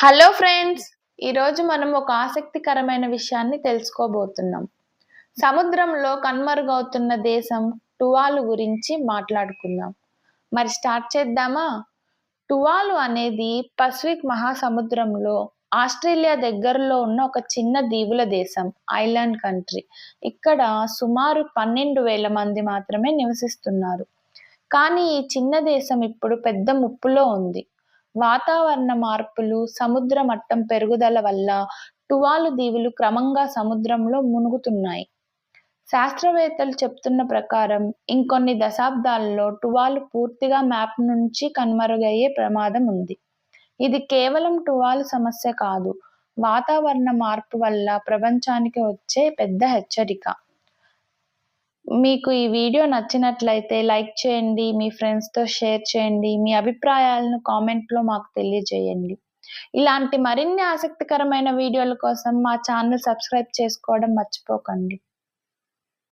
Hello friends ఈరోజు మనం ఒక ఆసక్తికరమైన విషయాన్ని తెలుసుకోబోతున్నాం. సముద్రంలో కనుమరుగవుతున్న దేశం టువాలు గురించి మాట్లాడుకుందాం. మరి స్టార్ట్ చేద్దామా? టువాలు అనేది పసిఫిక్ మహాసముద్రంలో ఆస్ట్రేలియా దగ్గరలో ఉన్న ఒక చిన్న దీవుల దేశం ఐలాండ్ కంట్రీ. ఇక్కడ సుమారు పన్నెండు వేల మంది మాత్రమే నివసిస్తున్నారు. కానీ ఈ చిన్న దేశం ఇప్పుడు పెద్ద ముప్పులో ఉంది. వాతావరణ మార్పులు సముద్ర మట్టం పెరుగుదల వల్ల టువాలు దీవులు క్రమంగా సముద్రంలో మునుగుతున్నాయి. శాస్త్రవేత్తలు చెప్తున్న ప్రకారం ఇంకొన్ని దశాబ్దాల్లో టువాలు పూర్తిగా మ్యాప్ నుంచి కనుమరుగయ్యే ప్రమాదం ఉంది. ఇది కేవలం టువాలు సమస్య కాదు వాతావరణ మార్పు వల్ల ప్రపంచానికి వచ్చే పెద్ద హెచ్చరిక. మీకు ఈ వీడియో నచ్చినట్లయితే లైక్ చేయండి మీ ఫ్రెండ్స్తో షేర్ చేయండి మీ అభిప్రాయాలను కామెంట్లో మాకు తెలియజేయండి. ఇలాంటి మరిన్ని ఆసక్తికరమైన వీడియోల కోసం మా ఛానల్ సబ్స్క్రైబ్ చేసుకోవడం మర్చిపోకండి.